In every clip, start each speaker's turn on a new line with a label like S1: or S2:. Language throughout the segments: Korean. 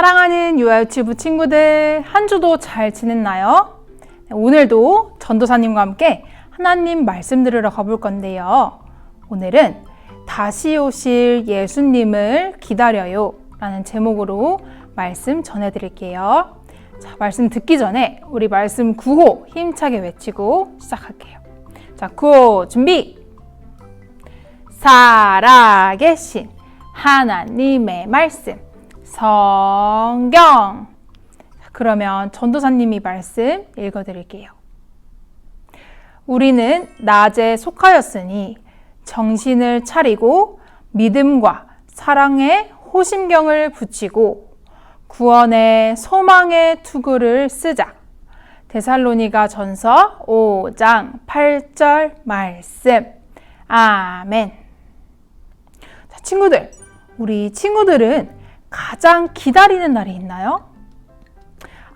S1: 사랑하는 유아유치부 친구들, 한 주도 잘 지냈나요? 네, 오늘도 전도사님과 함께 하나님 말씀 들으러 가볼 건데요. 오늘은 다시 오실 예수님을 기다려요 라는 제목으로 말씀 전해드릴게요. 자, 말씀 듣기 전에 우리 말씀 구호 힘차게 외치고 시작할게요. 자, 구호 준비! 살아계신 하나님의 말씀. 성경. 그러면 전도사님이 말씀 읽어 드릴게요. 우리는 낮에 속하였으니 정신을 차리고 믿음과 사랑의 호심경을 붙이고 구원의 소망의 투구를 쓰자. 데살로니가 전서 5장 8절 말씀. 아멘. 자, 친구들. 우리 친구들은 가장 기다리는 날이 있나요?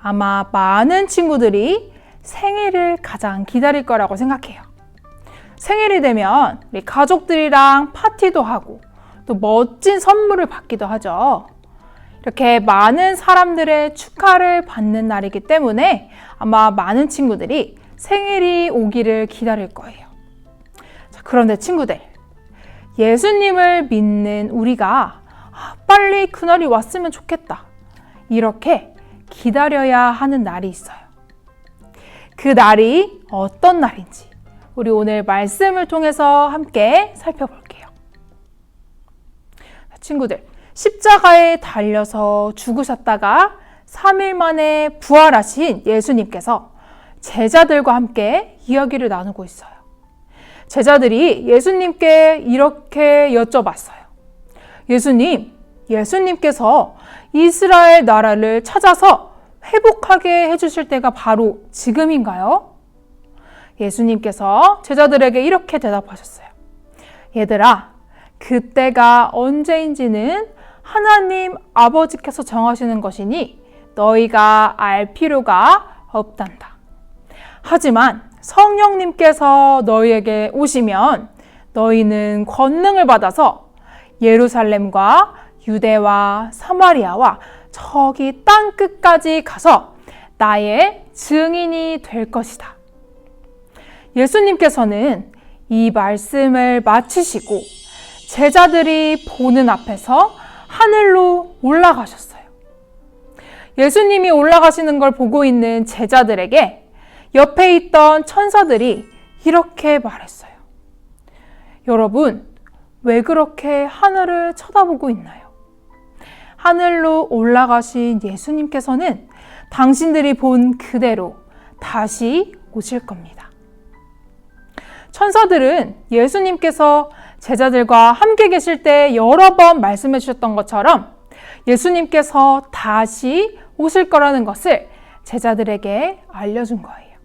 S1: 아마 많은 친구들이 생일을 가장 기다릴 거라고 생각해요. 생일이 되면 우리 가족들이랑 파티도 하고 또 멋진 선물을 받기도 하죠. 이렇게 많은 사람들의 축하를 받는 날이기 때문에 아마 많은 친구들이 생일이 오기를 기다릴 거예요. 자, 그런데 친구들, 예수님을 믿는 우리가 아, 빨리 그날이 왔으면 좋겠다. 이렇게 기다려야 하는 날이 있어요. 그 날이 어떤 날인지 우리 오늘 말씀을 통해서 함께 살펴볼게요. 친구들, 십자가에 달려서 죽으셨다가 3일 만에 부활하신 예수님께서 제자들과 함께 이야기를 나누고 있어요. 제자들이 예수님께 이렇게 여쭤봤어요. 예수님, 예수님께서 이스라엘 나라를 찾아서 회복하게 해주실 때가 바로 지금인가요? 예수님께서 제자들에게 이렇게 대답하셨어요. 얘들아, 그때가 언제인지는 하나님 아버지께서 정하시는 것이니 너희가 알 필요가 없단다. 하지만 성령님께서 너희에게 오시면 너희는 권능을 받아서 예루살렘과 유대와 사마리아와 저기 땅 끝까지 가서 나의 증인이 될 것이다. 예수님께서는 이 말씀을 마치시고 제자들이 보는 앞에서 하늘로 올라가셨어요. 예수님이 올라가시는 걸 보고 있는 제자들에게 옆에 있던 천사들이 이렇게 말했어요. 여러분, 왜 그렇게 하늘을 쳐다보고 있나요? 하늘로 올라가신 예수님께서는 당신들이 본 그대로 다시 오실 겁니다. 천사들은 예수님께서 제자들과 함께 계실 때 여러 번 말씀해 주셨던 것처럼 예수님께서 다시 오실 거라는 것을 제자들에게 알려준 거예요.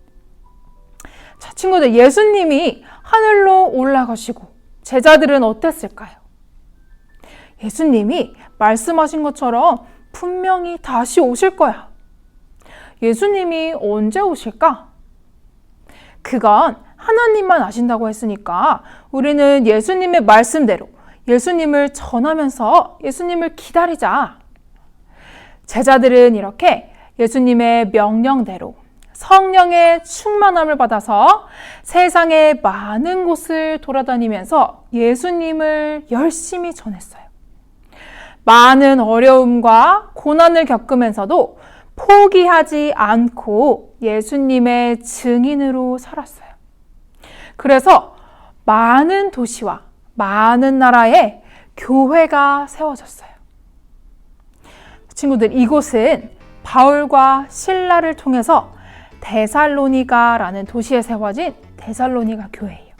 S1: 자, 친구들, 예수님이 하늘로 올라가시고 제자들은 어땠을까요? 예수님이 말씀하신 것처럼 분명히 다시 오실 거야. 예수님이 언제 오실까? 그건 하나님만 아신다고 했으니까 우리는 예수님의 말씀대로 예수님을 전하면서 예수님을 기다리자. 제자들은 이렇게 예수님의 명령대로 성령의 충만함을 받아서 세상의 많은 곳을 돌아다니면서 예수님을 열심히 전했어요. 많은 어려움과 고난을 겪으면서도 포기하지 않고 예수님의 증인으로 살았어요. 그래서 많은 도시와 많은 나라에 교회가 세워졌어요. 친구들, 이곳은 바울과 신라를 통해서 데살로니가라는 도시에 세워진 데살로니가 교회예요.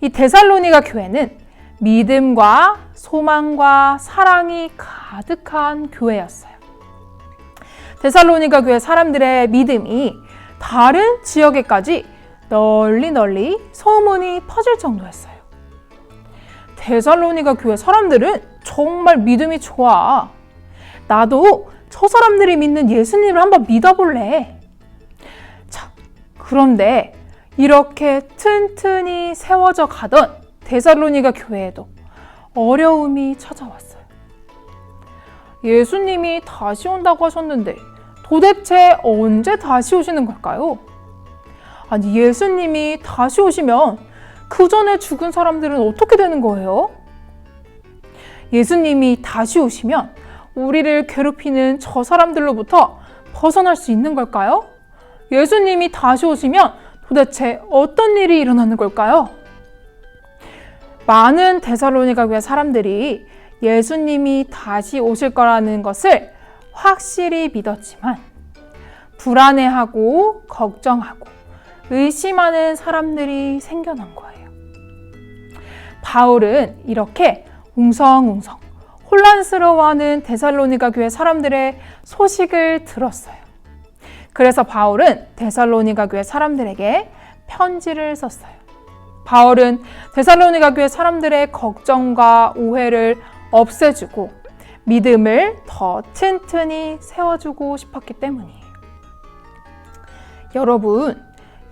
S1: 이 데살로니가 교회는 믿음과 소망과 사랑이 가득한 교회였어요. 데살로니가 교회 사람들의 믿음이 다른 지역에까지 널리 널리 소문이 퍼질 정도였어요. 데살로니가 교회 사람들은 정말 믿음이 좋아. 나도 저 사람들이 믿는 예수님을 한번 믿어볼래. 자, 그런데 이렇게 튼튼히 세워져 가던 데살로니가 교회에도 어려움이 찾아왔어요. 예수님이 다시 온다고 하셨는데 도대체 언제 다시 오시는 걸까요? 아니, 예수님이 다시 오시면 그 전에 죽은 사람들은 어떻게 되는 거예요? 예수님이 다시 오시면 우리를 괴롭히는 저 사람들로부터 벗어날 수 있는 걸까요? 예수님이 다시 오시면 도대체 어떤 일이 일어나는 걸까요? 많은 데살로니가 교회 사람들이 예수님이 다시 오실 거라는 것을 확실히 믿었지만 불안해하고 걱정하고 의심하는 사람들이 생겨난 거예요. 바울은 이렇게 웅성웅성 혼란스러워하는 데살로니가 교회 사람들의 소식을 들었어요. 그래서 바울은 데살로니가 교회 사람들에게 편지를 썼어요. 바울은 데살로니가 교회 사람들의 걱정과 오해를 없애주고 믿음을 더 튼튼히 세워주고 싶었기 때문이에요. 여러분,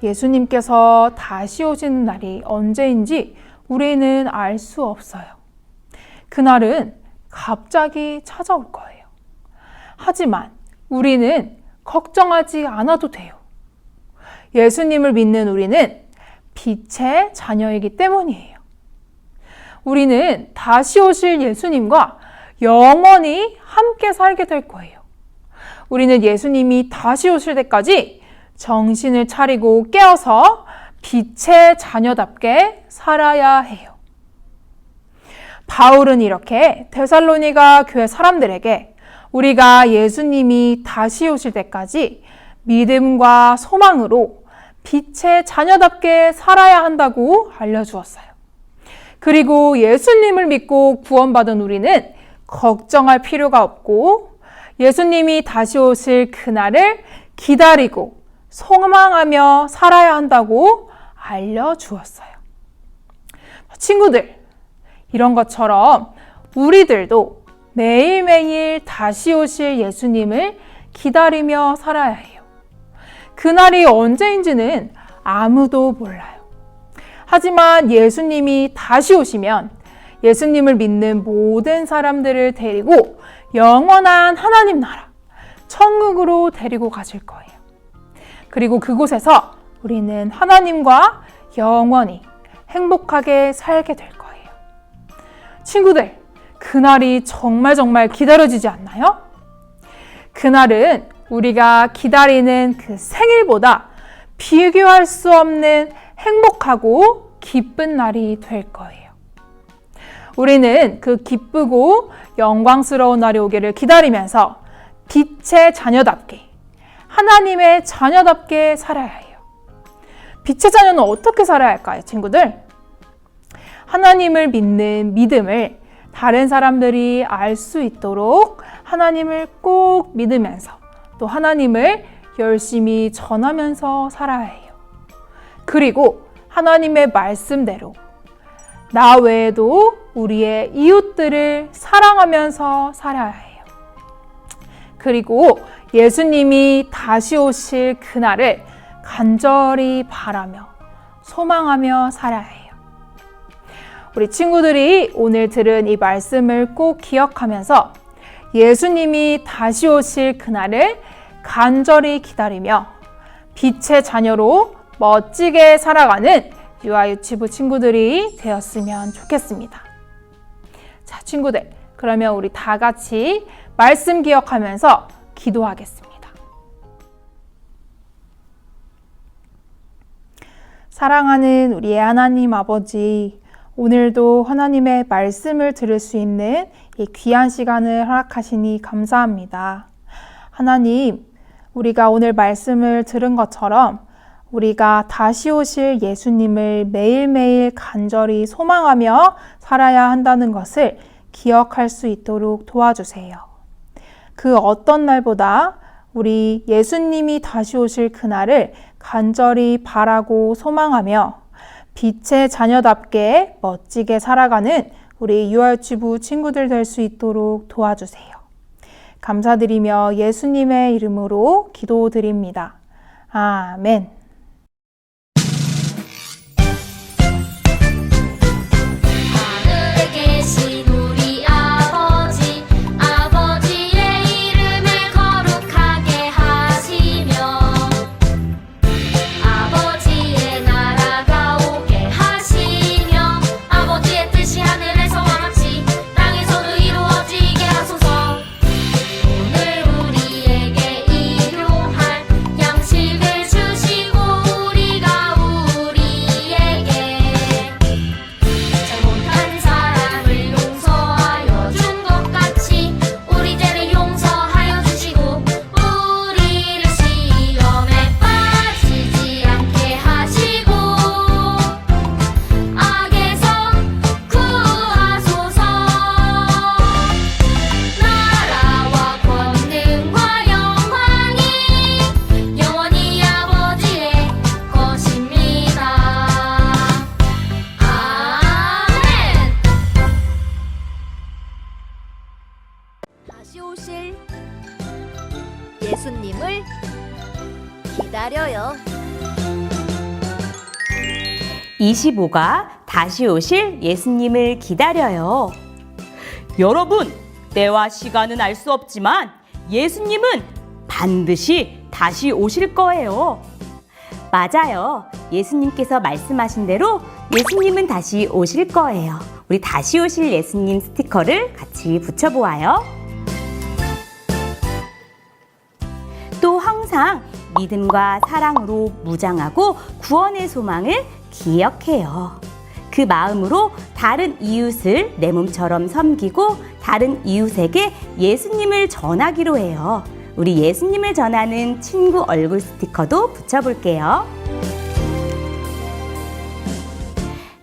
S1: 예수님께서 다시 오시는 날이 언제인지 우리는 알 수 없어요. 그날은 갑자기 찾아올 거예요. 하지만 우리는 걱정하지 않아도 돼요. 예수님을 믿는 우리는 빛의 자녀이기 때문이에요. 우리는 다시 오실 예수님과 영원히 함께 살게 될 거예요. 우리는 예수님이 다시 오실 때까지 정신을 차리고 깨어서 빛의 자녀답게 살아야 해요. 바울은 이렇게 데살로니가 교회 사람들에게 우리가 예수님이 다시 오실 때까지 믿음과 소망으로 빛의 자녀답게 살아야 한다고 알려주었어요. 그리고 예수님을 믿고 구원받은 우리는 걱정할 필요가 없고 예수님이 다시 오실 그날을 기다리고 소망하며 살아야 한다고 알려주었어요. 친구들, 이런 것처럼 우리들도 매일매일 다시 오실 예수님을 기다리며 살아야 해요. 그날이 언제인지는 아무도 몰라요. 하지만 예수님이 다시 오시면 예수님을 믿는 모든 사람들을 데리고 영원한 하나님 나라, 천국으로 데리고 가실 거예요. 그리고 그곳에서 우리는 하나님과 영원히 행복하게 살게 될 거예요. 친구들, 그날이 정말 정말 기다려지지 않나요? 그날은 우리가 기다리는 그 생일보다 비교할 수 없는 행복하고 기쁜 날이 될 거예요. 우리는 그 기쁘고 영광스러운 날이 오기를 기다리면서 빛의 자녀답게, 하나님의 자녀답게 살아야 해요. 빛의 자녀는 어떻게 살아야 할까요, 친구들? 하나님을 믿는 믿음을 다른 사람들이 알 수 있도록 하나님을 꼭 믿으면서 또 하나님을 열심히 전하면서 살아야 해요. 그리고 하나님의 말씀대로 나 외에도 우리의 이웃들을 사랑하면서 살아야 해요. 그리고 예수님이 다시 오실 그날을 간절히 바라며 소망하며 살아야 해요. 우리 친구들이 오늘 들은 이 말씀을 꼭 기억하면서 예수님이 다시 오실 그날을 간절히 기다리며 빛의 자녀로 멋지게 살아가는 유아 유치부 친구들이 되었으면 좋겠습니다. 자, 친구들. 그러면 우리 다 같이 말씀 기억하면서 기도하겠습니다. 사랑하는 우리의 하나님 아버지, 오늘도 하나님의 말씀을 들을 수 있는 이 귀한 시간을 허락하시니 감사합니다. 하나님, 우리가 오늘 말씀을 들은 것처럼 우리가 다시 오실 예수님을 매일매일 간절히 소망하며 살아야 한다는 것을 기억할 수 있도록 도와주세요. 그 어떤 날보다 우리 예수님이 다시 오실 그날을 간절히 바라고 소망하며 빛의 자녀답게 멋지게 살아가는 우리 유알주부 친구들 될 수 있도록 도와주세요. 감사드리며 예수님의 이름으로 기도드립니다. 아멘.
S2: 25가 다시 오실 예수님을 기다려요. 여러분, 때와 시간은 알 수 없지만 예수님은 반드시 다시 오실 거예요. 맞아요. 예수님께서 말씀하신 대로 예수님은 다시 오실 거예요. 우리 다시 오실 예수님 스티커를 같이 붙여보아요. 또 항상 믿음과 사랑으로 무장하고 구원의 소망을 기억해요. 그 마음으로 다른 이웃을 내 몸처럼 섬기고 다른 이웃에게 예수님을 전하기로 해요. 우리 예수님을 전하는 친구 얼굴 스티커도 붙여볼게요.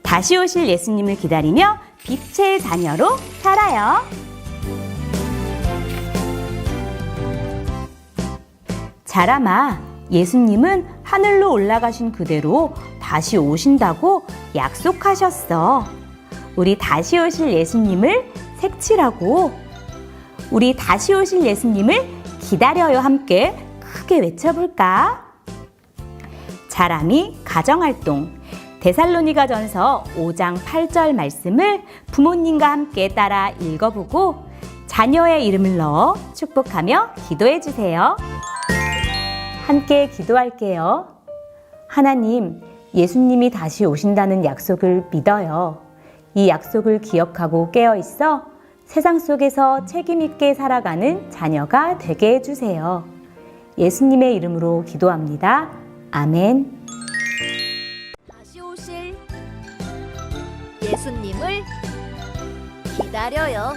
S2: 다시 오실 예수님을 기다리며 빛의 자녀로 살아요. 자라마, 예수님은 하늘로 올라가신 그대로 다시 오신다고 약속하셨어. 우리 다시 오실 예수님을 색칠하고, 우리 다시 오실 예수님을 기다려요 함께 크게 외쳐볼까? 자람이 가정활동. 데살로니가 전서 5장 8절 말씀을 부모님과 함께 따라 읽어보고 자녀의 이름을 넣어 축복하며 기도해 주세요. 함께 기도할게요. 하나님, 예수님이 다시 오신다는 약속을 믿어요. 이 약속을 기억하고 깨어 있어 세상 속에서 책임있게 살아가는 자녀가 되게 해주세요. 예수님의 이름으로 기도합니다. 아멘.
S3: 다시 오실 예수님을 기다려요.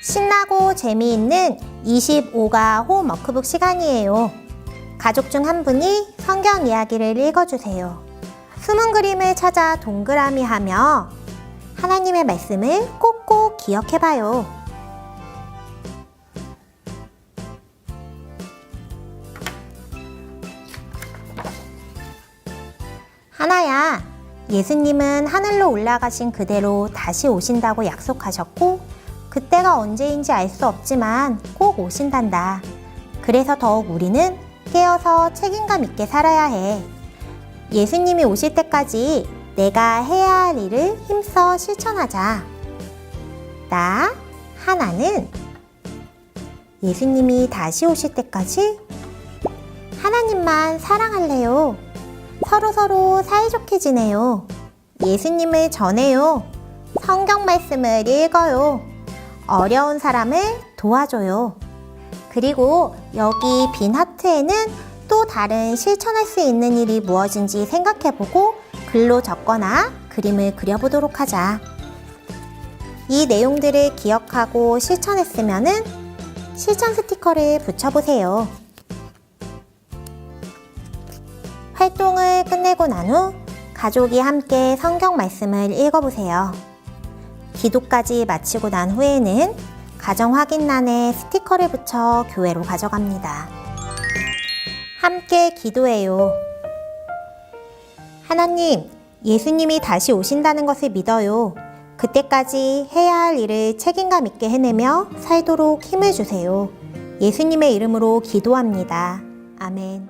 S4: 신나고 재미있는 25가 홈워크북 시간이에요. 가족 중 한 분이 성경 이야기를 읽어주세요. 숨은 그림을 찾아 동그라미 하며 하나님의 말씀을 꼭꼭 기억해봐요. 하나야, 예수님은 하늘로 올라가신 그대로 다시 오신다고 약속하셨고, 그때가 언제인지 알 수 없지만 꼭 오신단다. 그래서 더욱 우리는 깨어서 책임감 있게 살아야 해. 예수님이 오실 때까지 내가 해야 할 일을 힘써 실천하자. 나, 하나는 예수님이 다시 오실 때까지 하나님만 사랑할래요. 서로서로 사이좋게 지내요. 예수님을 전해요. 성경 말씀을 읽어요. 어려운 사람을 도와줘요. 그리고 여기 빈 하트에는 또 다른 실천할 수 있는 일이 무엇인지 생각해보고 글로 적거나 그림을 그려보도록 하자. 이 내용들을 기억하고 실천했으면 은 실천 스티커를 붙여보세요. 활동을 끝내고 난 후 가족이 함께 성경 말씀을 읽어보세요. 기도까지 마치고 난 후에는 가정 확인란에 스티커를 붙여 교회로 가져갑니다. 함께 기도해요. 하나님, 예수님이 다시 오신다는 것을 믿어요. 그때까지 해야 할 일을 책임감 있게 해내며 살도록 힘을 주세요. 예수님의 이름으로 기도합니다. 아멘.